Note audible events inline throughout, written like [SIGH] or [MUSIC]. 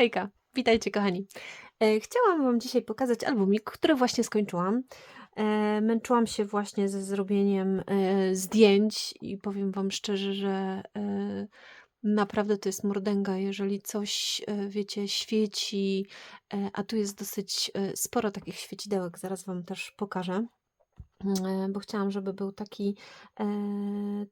Hejka, witajcie kochani. E, chciałam Wam dzisiaj pokazać albumik, który właśnie skończyłam. E, męczyłam się właśnie ze zrobieniem e, zdjęć i powiem Wam szczerze, że naprawdę to jest mordęga, jeżeli coś, wiecie, świeci, a tu jest dosyć sporo takich świecidełek, zaraz Wam też pokażę. E, Bo chciałam, żeby był taki e,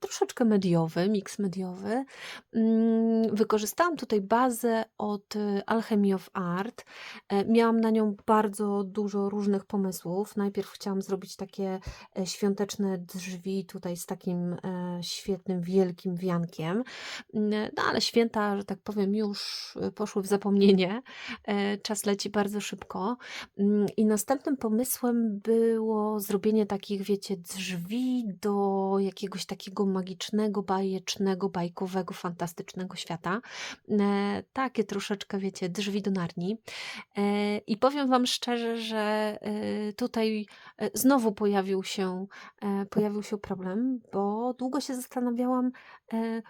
troszeczkę mediowy, miks mediowy. Mm, Wykorzystałam tutaj bazę od e, Alchemy of Art. E, Miałam na nią bardzo dużo różnych pomysłów. Najpierw chciałam zrobić takie e, świąteczne drzwi tutaj z takim e, świetnym, wielkim wiankiem. Mm, No ale święta, że tak powiem, już e, poszły w zapomnienie. E, Czas leci bardzo szybko. Mm, I następnym pomysłem było zrobienie takich, wiecie, drzwi do jakiegoś takiego magicznego, bajecznego, bajkowego, fantastycznego świata. E, Takie troszeczkę, wiecie, drzwi do Narni. E, I powiem Wam szczerze, że e, tutaj e, znowu pojawił się, e, pojawił się problem, bo długo się zastanawiałam,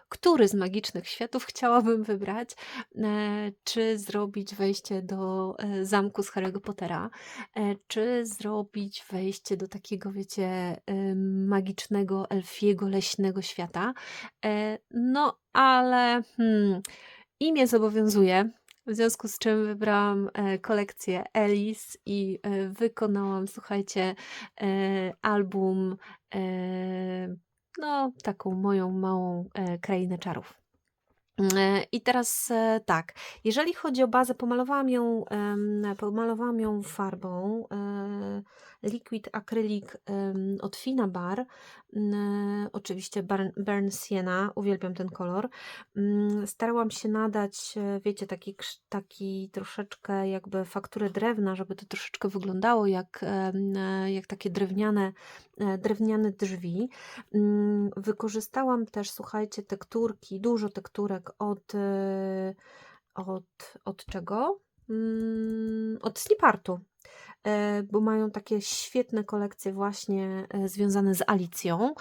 który z magicznych światów chciałabym wybrać. E, Czy zrobić wejście do e, zamku z Harry'ego Pottera, e, czy zrobić wejście do takiego, wiecie, e, magicznego, elfiego, leśnego świata. E, No, ale hmm, imię zobowiązuje. W związku z czym wybrałam e, kolekcję Alice i e, wykonałam, słuchajcie, e, album, e, no, taką moją małą e, krainę czarów. E, I teraz e, tak, jeżeli chodzi o bazę, pomalowałam ją, pomalowałam ją farbą Liquid Acrylic od Fina Bar, m, e, oczywiście Burn, Sienna, uwielbiam ten kolor. Mm, Starałam się nadać, e, wiecie, taki, taki troszeczkę jakby fakturę drewna, żeby to troszeczkę wyglądało jak, e, jak takie drewniane, e, drewniane drzwi. Mm, Wykorzystałam też, słuchajcie, tekturki, dużo tekturek od, od, od czego? Mm, Od Slipartu, bo mają takie świetne kolekcje właśnie e, związane z Alicją.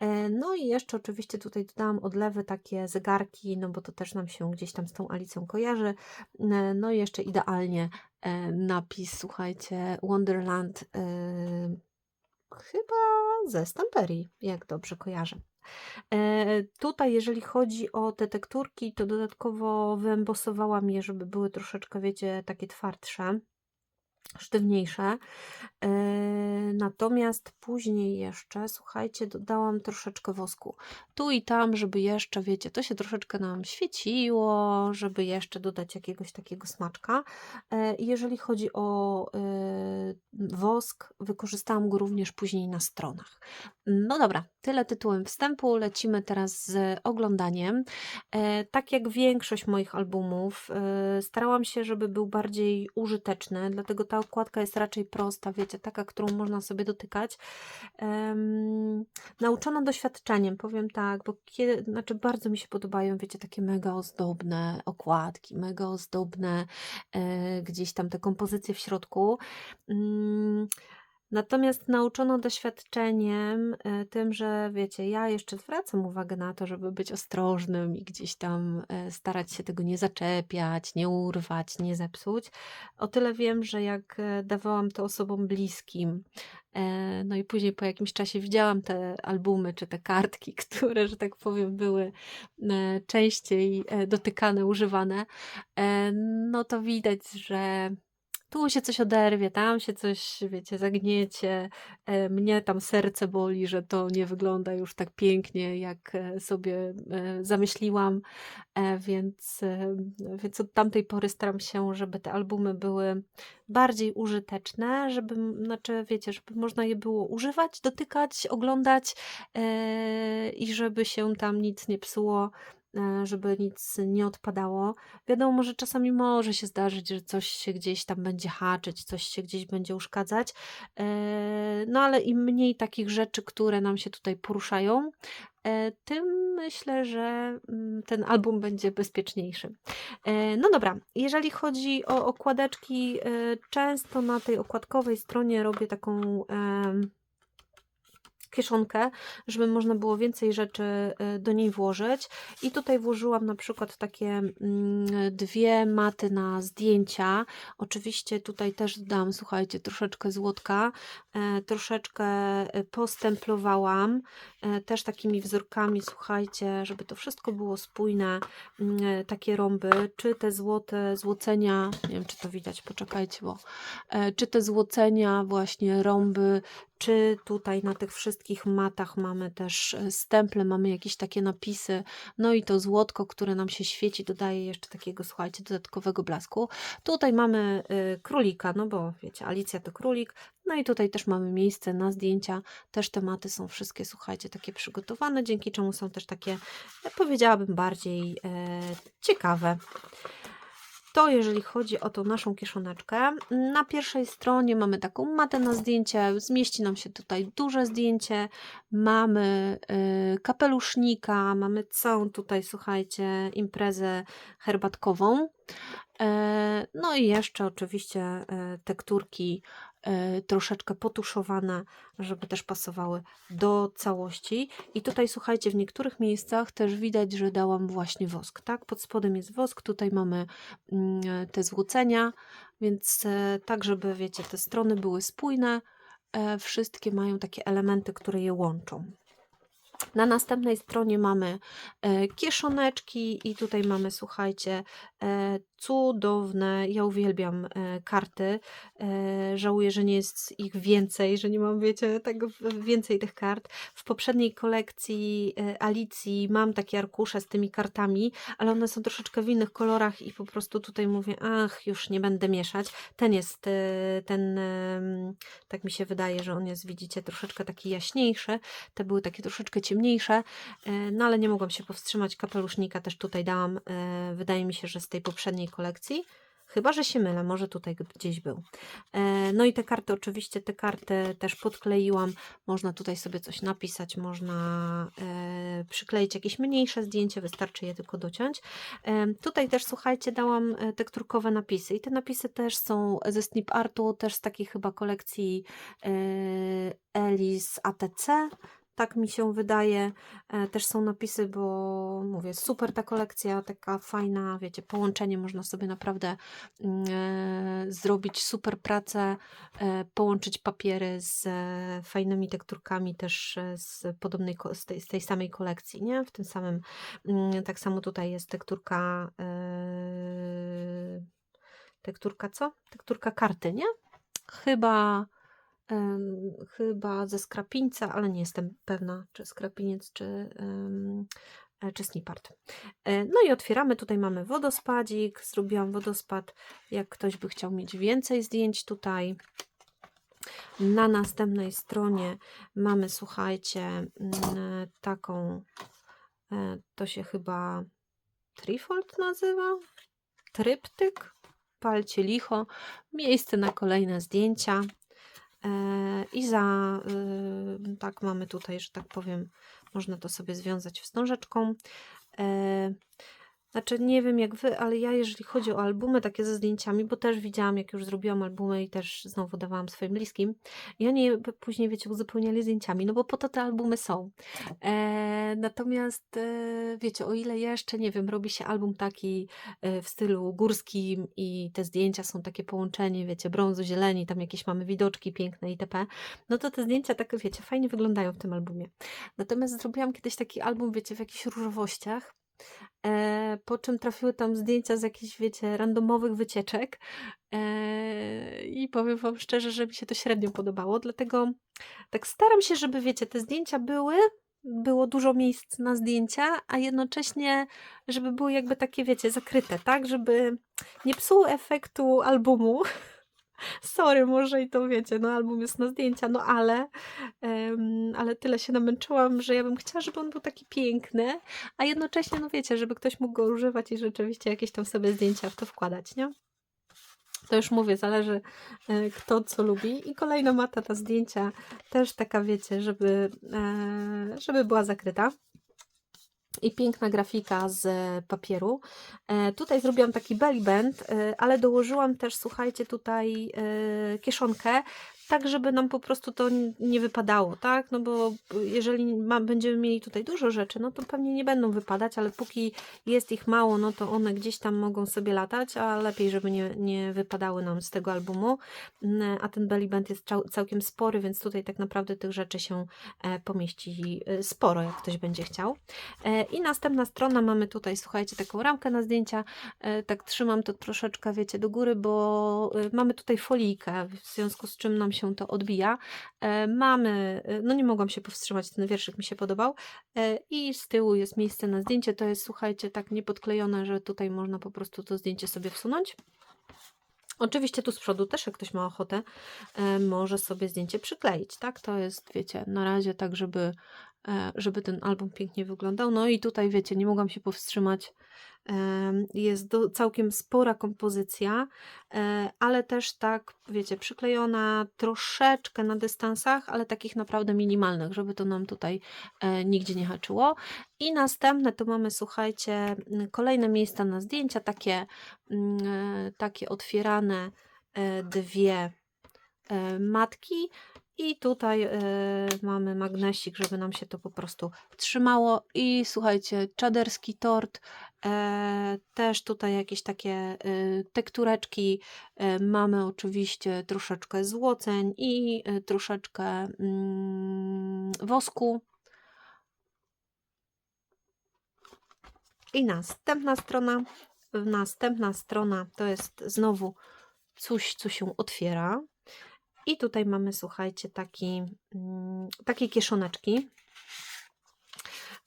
E, No i jeszcze oczywiście tutaj dodałam odlewy, takie zegarki, no bo to też nam się gdzieś tam z tą Alicją kojarzy. E, No i jeszcze idealnie e, napis, słuchajcie, Wonderland e, chyba ze Stamperii, jak dobrze kojarzę. E, Tutaj, jeżeli chodzi o te tekturki, to dodatkowo wyembosowałam je, żeby były troszeczkę, wiecie, takie twardsze, sztywniejsze. E, Natomiast później jeszcze, słuchajcie, dodałam troszeczkę wosku. Tu i tam, żeby jeszcze, wiecie, to się troszeczkę nam świeciło, żeby jeszcze dodać jakiegoś takiego smaczka. E, Jeżeli chodzi o e, wosk, wykorzystałam go również później na stronach. No dobra, tyle tytułem wstępu. Lecimy teraz z oglądaniem. Tak jak większość moich albumów, starałam się, żeby był bardziej użyteczny, dlatego ta okładka jest raczej prosta, wiecie, taka, którą można sobie dotykać. Em, nauczona doświadczeniem, powiem tak, bo kiedy, znaczy bardzo mi się podobają, wiecie, takie mega ozdobne okładki, mega ozdobne e, gdzieś tam te kompozycje w środku. Mm, Natomiast nauczono doświadczeniem, e, tym, że wiecie, ja jeszcze zwracam uwagę na to, żeby być ostrożnym i gdzieś tam e, starać się tego nie zaczepiać, nie urwać, nie zepsuć. O tyle wiem, że jak e, dawałam to osobom bliskim, no i później po jakimś czasie widziałam te albumy czy te kartki, [LAUGHS] które, że tak powiem, były częściej dotykane, używane, no to widać, że tu się coś oderwie, tam się coś, wiecie, zagniecie. E, Mnie tam serce boli, że to nie wygląda już tak pięknie, jak e, sobie e, zamyśliłam, więc, więc od tamtej pory staram się, żeby te albumy były bardziej użyteczne, żeby, znaczy, wiecie, żeby można je było używać, dotykać, oglądać i żeby się tam nic nie psuło. E, Żeby nic nie odpadało. Wiadomo, że czasami może się zdarzyć, że coś się gdzieś tam będzie haczyć, coś się gdzieś będzie uszkadzać. E, No ale im mniej takich rzeczy, które nam się tutaj poruszają, e, tym myślę, że mm, ten album będzie bezpieczniejszy. No dobra, jeżeli chodzi o okładeczki, często na tej okładkowej stronie robię taką kieszonkę, żeby można było więcej rzeczy y, do niej włożyć. I tutaj włożyłam na przykład takie mm, dwie maty na zdjęcia. Oczywiście tutaj też dam, słuchajcie, troszeczkę złotka, e, troszeczkę e, postemplowałam, e, też takimi wzorkami, słuchajcie, żeby to wszystko było spójne, mm, e, takie rąby, czy te złote złocenia, nie wiem czy to widać, poczekajcie, bo czy te złocenia, właśnie rąby, czy tutaj na tych wszystkich matach mamy też e, stemple, mamy jakieś takie napisy, no i to złotko, które nam się świeci, dodaje jeszcze takiego, słuchajcie, dodatkowego blasku. Tutaj mamy y, królika, no bo wiecie, Alicja to królik, no i tutaj też mamy miejsce na zdjęcia, też tematy są wszystkie, słuchajcie, takie przygotowane, dzięki czemu są też takie, e, powiedziałabym, bardziej e, ciekawe. To jeżeli chodzi o tą naszą kieszoneczkę. Na pierwszej stronie mamy taką matę na zdjęcie, zmieści nam się tutaj duże zdjęcie, mamy y, kapelusznika, mamy całą tutaj, słuchajcie, imprezę herbatkową. E, No i jeszcze oczywiście e, tekturki e, troszeczkę potuszowane, żeby też pasowały do całości. I tutaj słuchajcie, w niektórych miejscach też widać, że dałam właśnie wosk, tak? Pod spodem jest wosk, tutaj mamy mm, te złocenia, więc tak, żeby wiecie, te strony były spójne, wszystkie mają takie elementy, które je łączą. Na następnej stronie mamy e, kieszoneczki i tutaj mamy, słuchajcie, e, cudowne, ja uwielbiam e, karty. E, żałuję, że nie jest ich więcej, że nie mam, wiecie, w- więcej tych kart. W poprzedniej kolekcji e, Alicji mam takie arkusze z tymi kartami, ale one są troszeczkę w innych kolorach i po prostu tutaj mówię, ach, już nie będę mieszać. Ten jest, ten, tak mi się wydaje, że on jest, widzicie, troszeczkę taki jaśniejszy. Te były takie troszeczkę ciemniejsze, no ale nie mogłam się powstrzymać. Kapelusznika też tutaj dałam. Wydaje mi się, że z tej poprzedniej kolekcji. Chyba, że się mylę, może tutaj gdzieś był. E, No i te karty, oczywiście te karty też podkleiłam. Można tutaj sobie coś napisać, można e, przykleić jakieś mniejsze zdjęcie, wystarczy je tylko dociąć. E, Tutaj też, słuchajcie, dałam tekturkowe napisy i te napisy też są ze Snip Artu, też z takiej chyba kolekcji Elis ATC. Tak mi się wydaje. E, Też są napisy, bo mówię, super ta kolekcja, taka fajna, wiecie, połączenie, można sobie naprawdę mm, e, zrobić super pracę, e, połączyć papiery z fajnymi tekturkami też z podobnej, z tej, z tej samej kolekcji, nie? W tym samym, mm, tak samo tutaj jest tekturka, tekturka co? Tekturka karty, nie? Chyba chyba ze skrapińca, ale nie jestem pewna, czy skrapiniec, czy, e, czy snipart. E, No i otwieramy, tutaj mamy wodospadzik, zrobiłam wodospad, jak ktoś by chciał mieć więcej zdjęć tutaj. Na następnej stronie mamy, słuchajcie, mm, taką, e, to się chyba trifold nazywa, tryptyk, palcie licho, miejsce na kolejne zdjęcia. E, I za, y, tak mamy tutaj, że tak powiem, można to sobie związać wstążeczką. Znaczy, nie wiem jak wy, ale ja, jeżeli chodzi o albumy takie ze zdjęciami, bo też widziałam, jak już zrobiłam albumy i też znowu dawałam swoim bliskim, i oni je p- później, wiecie, uzupełniali zdjęciami, no bo po to te albumy są. E, natomiast, e, wiecie, o ile jeszcze, nie wiem, robi się album taki e, w stylu górskim i te zdjęcia są takie połączenie, wiecie, brązu, zieleni, tam jakieś mamy widoczki piękne itp., no to te zdjęcia tak, wiecie, fajnie wyglądają w tym albumie. Natomiast zrobiłam kiedyś taki album, wiecie, w jakichś różowościach, e, po czym trafiły tam zdjęcia z jakichś, wiecie, randomowych wycieczek e, i powiem Wam szczerze, że mi się to średnio podobało, dlatego tak staram się, żeby, wiecie, te zdjęcia były, było dużo miejsc na zdjęcia, a jednocześnie, żeby były jakby takie, wiecie, zakryte, tak, żeby nie psuło efektu albumu. Sorry, może i to wiecie, no album jest na zdjęcia, no ale, em, ale tyle się namęczyłam, że ja bym chciała, żeby on był taki piękny, a jednocześnie, no wiecie, żeby ktoś mógł go używać i rzeczywiście jakieś tam sobie zdjęcia w to wkładać, nie? To już mówię, zależy e, kto co lubi. I kolejna mata na zdjęcia, też taka wiecie, żeby, e, żeby była zakryta. I piękna grafika z papieru. E, tutaj zrobiłam taki belly band, e, ale dołożyłam też, słuchajcie, tutaj e, kieszonkę. Tak żeby nam po prostu to nie wypadało, tak? No bo jeżeli ma będziemy mieli tutaj dużo rzeczy, no to pewnie nie będą wypadać, ale póki jest ich mało, no to one gdzieś tam mogą sobie latać, a lepiej, żeby nie nie wypadały nam z tego albumu. A ten belly band jest całkiem spory, więc tutaj tak naprawdę tych rzeczy się, e, pomieści, e, sporo, jak ktoś będzie chciał. E, I następna strona mamy tutaj, słuchajcie, taką ramkę na zdjęcia. Tak trzymam to troszeczkę, wiecie, do góry, bo, mamy tutaj folijkę, w związku z czym nam się to odbija. E, mamy y, no nie mogłam się powstrzymać, ten wierszyk mi się podobał. E, I z tyłu jest miejsce na zdjęcie. To jest, słuchajcie, tak niepodklejone, że tutaj można po prostu to zdjęcie sobie wsunąć. Oczywiście tu z przodu też, jak ktoś ma ochotę, e, może sobie zdjęcie przykleić, tak? To jest, wiecie, na razie tak, żeby, e, żeby ten album pięknie wyglądał. No i tutaj, wiecie, nie mogłam się powstrzymać. Jest do całkiem spora kompozycja, e, ale też tak, wiecie, przyklejona troszeczkę na dystansach, ale takich naprawdę minimalnych, żeby to nam tutaj, e, nigdzie nie haczyło. I następne to mamy, słuchajcie, mm, kolejne miejsca na zdjęcia, takie, mm, e, takie otwierane, dwie, matki i tutaj, e, mamy magnesik, żeby nam się to po prostu trzymało. I słuchajcie, czaderski tort, e, też tutaj jakieś takie, e, tektureczki. E, mamy oczywiście troszeczkę złoceń i, e, troszeczkę, mm, wosku. I następna strona. Następna strona to jest znowu coś, co się otwiera. I tutaj mamy, słuchajcie, taki, mm, takie kieszoneczki.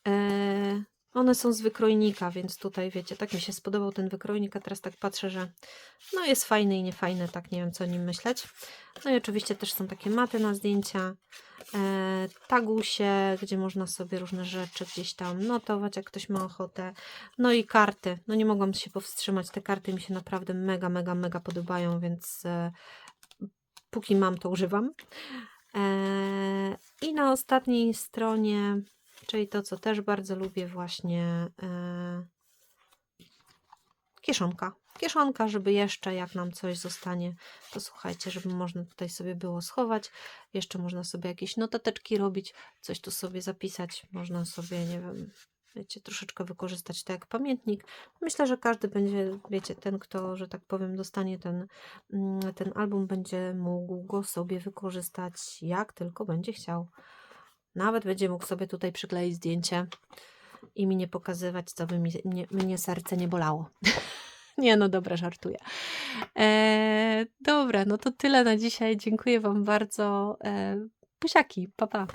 E, one są z wykrojnika, więc tutaj wiecie, tak mi się spodobał ten wykrojnik, a teraz tak patrzę, że no jest fajny i niefajny, tak nie wiem co o nim myśleć. No i oczywiście też są takie maty na zdjęcia, e, tagusie, gdzie można sobie różne rzeczy gdzieś tam notować, jak ktoś ma ochotę. No i karty, no nie mogłam się powstrzymać, te karty mi się naprawdę mega, mega, mega podobają, więc e, póki mam, to używam. E, I na ostatniej stronie, czyli to, co też bardzo lubię, właśnie e, kieszonka. Kieszonka, żeby jeszcze, jak nam coś zostanie, to słuchajcie, żeby można tutaj sobie było schować. Jeszcze można sobie jakieś notateczki robić, coś tu sobie zapisać. Można sobie, nie wiem, wiecie, troszeczkę wykorzystać to jak pamiętnik. Myślę, że każdy będzie, wiecie, ten, kto, że tak powiem, dostanie ten, mm, ten album, będzie mógł go sobie wykorzystać jak tylko będzie chciał. Nawet będzie mógł sobie tutaj przykleić zdjęcie i mi nie pokazywać, co by mi, mnie, mnie serce nie bolało. [LAUGHS] nie, no dobra, żartuję. E, dobra, no to tyle na dzisiaj. Dziękuję Wam bardzo. E, buziaki, pa pa.